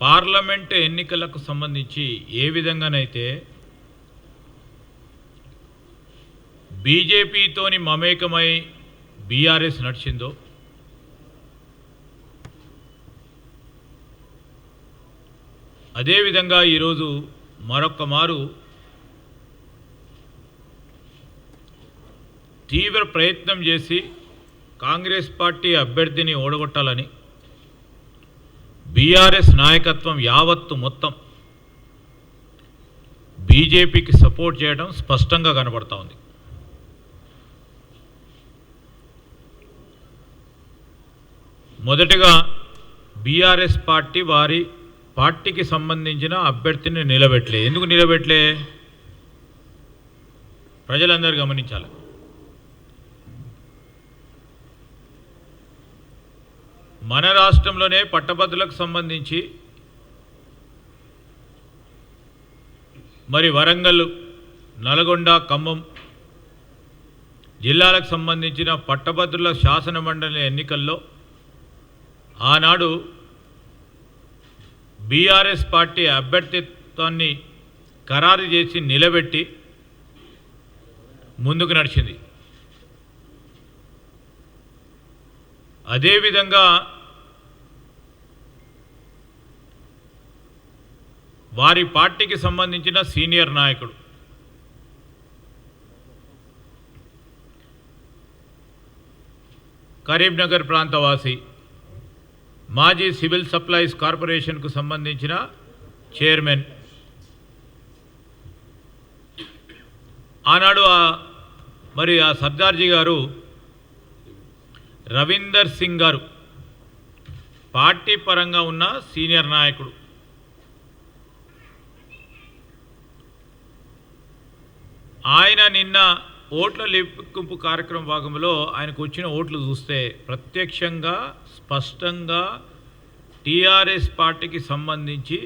Parliament ఎన్నికలకు సంబంధించి ఏ విధంగానైతే బీజేపీతోని మమేకమై బీఆర్ఎస్ నడిచిందో అదేవిధంగా ఈరోజు మరొక్క మారు తీవ్ర ప్రయత్నం చేసి కాంగ్రెస్ పార్టీ అభ్యర్థిని ఓడగొట్టాలని బీఆర్ఎస్ నాయకత్వం యావత్తు మొత్తం బీజేపీకి సపోర్ట్ చేయడం స్పష్టంగా కనబడతా ఉంది. మొదటగా బీఆర్ఎస్ పార్టీ వారి పార్టీకి సంబంధించిన అభ్యర్థిని నిలబెట్టలే. ఎందుకు నిలబెట్టలే? ప్రజలందరూ గమనించాలి. మన రాష్ట్రంలోనే పట్టభద్రులకు సంబంధించి మరి వరంగల్ నల్గొండ ఖమ్మం జిల్లాలకు సంబంధించిన పట్టభద్రుల శాసన మండలి ఎన్నికల్లో ఆనాడు బీఆర్ఎస్ పార్టీ అభ్యర్థిత్వాన్ని ఖరారు చేసి నిలబెట్టి ముందుకు నడిచింది. అదేవిధంగా వారి పార్టీకి సంబంధించిన సీనియర్ నాయకుడు. కరీంనగర్ ప్రాంతవాసి మాజీ సివిల్ సప్లైస్ కార్పొరేషన్కు సంబంధించిన చైర్మన్. ఆనాడు ఆ మరి ఆ సర్దార్జీ గారు రవీందర్ సింగ్ గారు పార్టీ పరంగా ఉన్న సీనియర్ నాయకుడు. ఆయన నిన్న ఓట్ల లెక్కింపు కార్యక్రమం భాగంలో ఆయనకు వచ్చిన ఓట్లు చూస్తే ప్రత్యక్షంగా స్పష్టంగా టీఆర్ఎస్ పార్టీకి సంబంధించి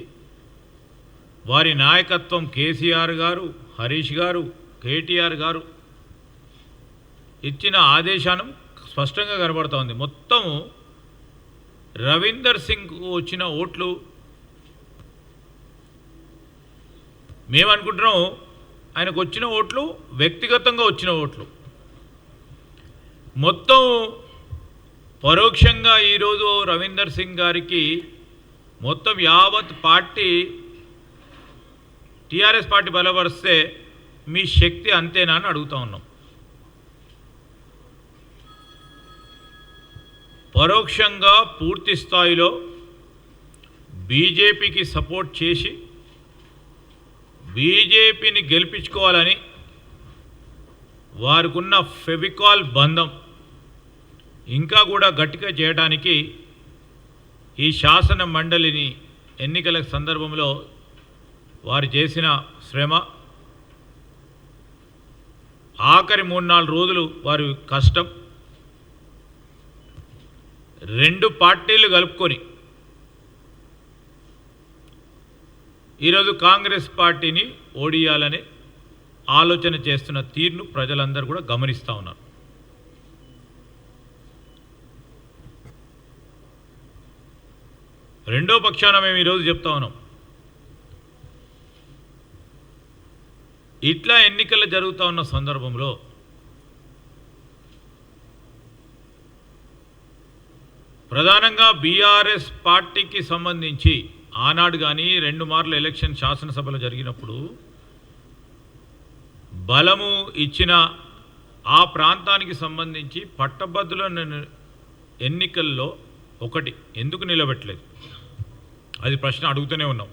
వారి నాయకత్వం కేసీఆర్ గారు హరీష్ గారు కేటీఆర్ గారు ఇచ్చిన ఆదేశానం స్పష్టంగా కనబడుతోంది మొత్తం రవీందర్ సింగ్ వచ్చిన ఓట్లు మేమనుకుంటున్నాం ఆయనకు వచ్చిన ఓట్లు వ్యక్తిగతంగా వచ్చిన ఓట్లు. మొత్తం పరోక్షంగా ఈరోజు రవీందర్ సింగ్ గారికి మొత్తం యావత్ పార్టీ టీఆర్ఎస్ పార్టీ బలపరిస్తే మీ శక్తి అంతేనా అని అడుగుతా ఉన్నాం. పరోక్షంగా పూర్తి స్థాయిలో బీజేపీకి సపోర్ట్ చేసి బీజేపీని గెలిపించుకోవాలని వారికున్న ఫెవికాల్ బంధం ఇంకా కూడా గట్టిగా చేయడానికి ఈ శాసన మండలిని ఎన్నికల సందర్భంలో వారు చేసిన శ్రమ ఆఖరి మూడు నాలుగు రోజులు వారి కష్టం రెండు పార్టీలు కలుపుకొని ఈరోజు కాంగ్రెస్ పార్టీని ఓడియాలని ఆలోచన చేస్తున్న తీరును ప్రజలందరూ కూడా గమనిస్తూ ఉన్నారు. రెండో పక్షాన మేము ఈరోజు చెప్తా ఉన్నాం. ఇట్లా ఎన్నికలు జరుగుతూ ఉన్న సందర్భంలో ప్రధానంగా బీఆర్ఎస్ పార్టీకి సంబంధించి ఆనాడు కానీ రెండు మార్లు ఎలక్షన్ శాసనసభలు జరిగినప్పుడు బలము ఇచ్చిన ఆ ప్రాంతానికి సంబంధించి పట్టభద్రుల ఎన్నికల్లో ఒకటి ఎందుకు నిలబెట్టలేదు? అది ప్రశ్న అడుగుతూనే ఉన్నాం.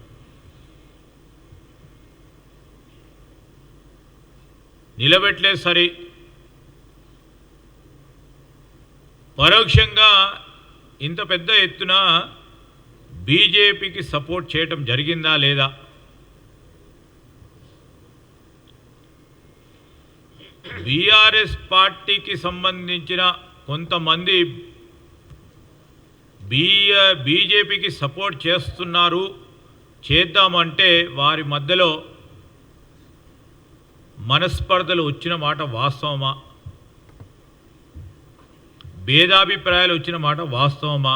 నిలబెట్టలేదు సరే. పరోక్షంగా ఇంత పెద్ద ఎత్తున బీజేపీకి సపోర్ట్ చేయటం జరిగిందా లేదా? బీఆర్ఎస్ పార్టీకి సంబంధించిన కొంతమంది బీఆ బీజేపీకి సపోర్ట్ చేస్తున్నారు చేద్దామంటే వారి మధ్యలో మనస్పర్ధలు వచ్చిన మాట వాస్తవమా? భేదాభిప్రాయాలు వచ్చిన మాట వాస్తవమా?